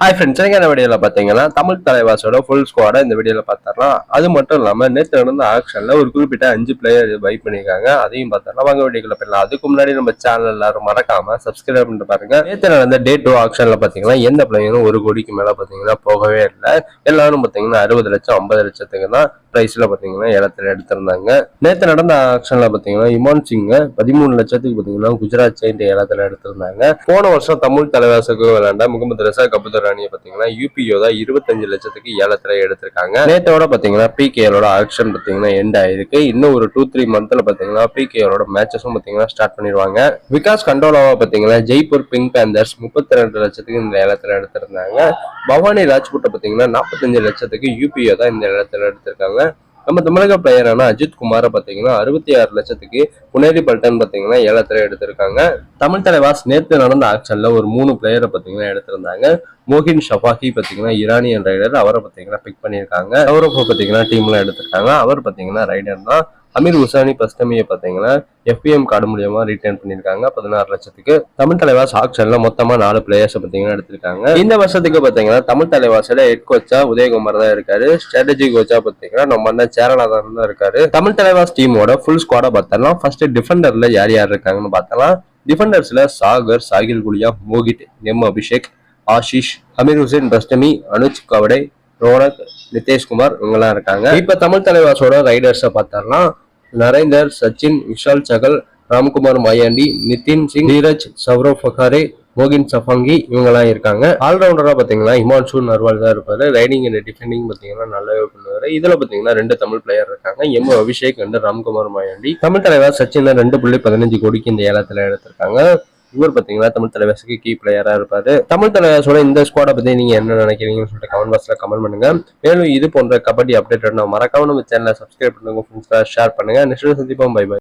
Hi friends எனக்கு வீடியோவில் பார்த்தீங்கன்னா தமிழ் தலைவாசோட ஃபுல் ஸ்குவாடை இந்த வீடியோவில் பார்த்துடலாம் அது மட்டும் இல்லாமல் நேற்று நடந்த ஆக்ஷனில் ஒரு குறிப்பிட்ட அஞ்சு பிளேயர் பை பண்ணியிருக்காங்க. அதையும் பார்த்துடலாம் வாங்க வீடியோக்குள்ள போயிடலாம். அதுக்கு முன்னாடி நம்ம சேனல் எல்லாரும் மறக்காமல் சப்ஸ்கிரைப் பண்ணிட்டு பாருங்க. நேற்று நடந்த டே டூ ஆக்ஷனில் பார்த்தீங்கன்னா எந்த பிளேயரும் ஒரு கோடிக்கு மேலே பார்த்தீங்கன்னா போகவே இல்லை. எல்லாரும் பார்த்தீங்கன்னா அறுபது லட்சம் ஐம்பது லட்சத்துக்கு தான் ப்ரைஸில் பார்த்தீங்கன்னா ஏலத்தில் எடுத்திருந்தாங்க. நேற்று நடந்த ஆக்ஷனில் பார்த்தீங்கன்னா இமான் சிங் பதிமூணு லட்சத்துக்கு பார்த்தீங்கன்னா குஜராத் செயின்ட் ஏலத்தில் எடுத்திருந்தாங்க. போன வருஷம் தமிழ் தலைவாசுக்கு விளையாண்ட முகமது ரசா கபுதர் ராணியை பார்த்தீங்கன்னா யூபிஓ தான் இருபத்தஞ்சு லட்சத்துக்கு ஏலத்தில் எடுத்திருக்காங்க. நேற்றோட பார்த்தீங்கன்னா பிகேஎலோட ஆக்ஷன் பார்த்தீங்கன்னா எண்ட் ஆயிருக்கு. இன்னும் ஒரு டூ த்ரீ மந்த்ல பார்த்தீங்கன்னா பிகேஎலோட மேட்சஸும் பார்த்தீங்கன்னா ஸ்டார்ட் பண்ணிடுவாங்க. விகாஸ் கண்டோலாவா பார்த்தீங்கன்னா ஜெய்ப்பூர் பிங்க் பேந்தர்ஸ் முப்பத்தி ரெண்டு லட்சத்துக்கு இந்த ஏலத்தில் எடுத்திருந்தாங்க. பவானி ராஜ்புட்டை பார்த்தீங்கன்னா நாற்பத்தஞ்சு லட்சத்துக்கு யூபிஓ தான் இந்த இடத்துல எடுத்திருக்காங்க. நம்ம தமிழக பிளேயரான அஜித் குமாரை பார்த்தீங்கன்னா அறுபத்தி ஆறு லட்சத்துக்கு புனேரி பல்டன் பார்த்தீங்கன்னா ஏலத்துல எடுத்திருக்காங்க. தமிழ் தலைவாஸ் நேற்று நடந்த ஆக்ஷன்ல ஒரு மூணு பிளேயரை பார்த்தீங்கன்னா எடுத்திருந்தாங்க. மோகின் ஷஃபாக்கி பார்த்தீங்கன்னா ஈரானியன் ரைடர் அவரை பார்த்தீங்கன்னா பிக் பண்ணியிருக்காங்க. அவரை பார்த்தீங்கன்னா டீம்லாம் எடுத்திருக்காங்க. அவர் பார்த்தீங்கன்னா ரைடர் தான் அமீர் உசானி பஸ்டமியை பார்த்தீங்கன்னா எஃபிஎம் கார்டு மூலியமா ரிட்டர்ன் பண்ணியிருக்காங்க. பதினாறு லட்சத்துக்கு. தமிழ் தலைவாஸ் ஆக்ஷன்ல மொத்தமா நாலு பிளேயர்ஸ் பார்த்தீங்கன்னா எடுத்திருக்காங்க. இந்த வருஷத்துக்கு பார்த்தீங்கன்னா தமிழ் தலைவாசில ஹெட் கோச்சா உதயகுமார் தான் இருக்காரு. ஸ்ட்ராட்டஜி கோச்சா பார்த்தீங்கன்னா நம்ம அண்ணன் சேரநாதன் தான் இருக்காரு. தமிழ் தலைவாஸ் டீமோட ஃபுல் ஸ்குவாட பார்த்தலாம் ஃபர்ஸ்ட் டிஃபெண்டர்ல யார் யார் இருக்காங்கன்னு பார்த்தலாம் டிஃபெண்டர்ஸ்ல Sagar Sahil Gulia Mohit M Abhishek Ashish Amir Hussain Bastami Anuj Gawade Ronak Nitesh Kumar இவங்கெல்லாம் இருக்காங்க. இப்ப தமிழ் தலைவாசோட ரைடர்ஸை பார்த்தோம்னா நரேந்தர் சச்சின் விஷால் சகல் ராம்குமார் மாயாண்டி நிதின் சிங் நீரஜ் சௌரவ் ஃபகாரே மோகின் சஃபாங்கி இவங்கெல்லாம் இருக்காங்க. ஆல்ரவுண்டரா பார்த்தீங்கன்னா ஹிமான்ஷு நர்வால் தான் இருப்பார். ரைடிங் அண்ட் டிஃபெண்டிங் பார்த்தீங்கன்னா நல்லாவே பண்ணுவார். இதுல பாத்தீங்கன்னா ரெண்டு தமிழ் பிளேயர் இருக்காங்க. எம். அபிஷேக் அண்ட் ராம்குமார் மாயாண்டி. தமிழ் தலைவர் சச்சின் ரெண்டு புள்ளி பதினஞ்சு கோடிக்கு இந்த ஏலத்துல எடுத்திருக்காங்க. இவர் பாத்தீங்கன்னா தமிழ் தலைவாசுக்கு கீ பிளேயரா இருப்பாரு. தமிழ் தலைவாசோட இந்த ஸ்குவாடை பத்தி நீங்க என்ன நினைக்கிறீங்கன்னு சொல்லிட்டு கமெண்ட் பாக்ஸ்ல கமெண்ட் பண்ணுங்க. மேலும் இது போன்ற கபடி அப்டேட் மறக்காம நம்ம சேனலை சப்ஸ்கிரைப் பண்ணுங்க ஃப்ரெண்ட்ஸ்லாம் ஷேர் பண்ணுங்க. நெக்ஸ்ட் சந்திப்போம். By by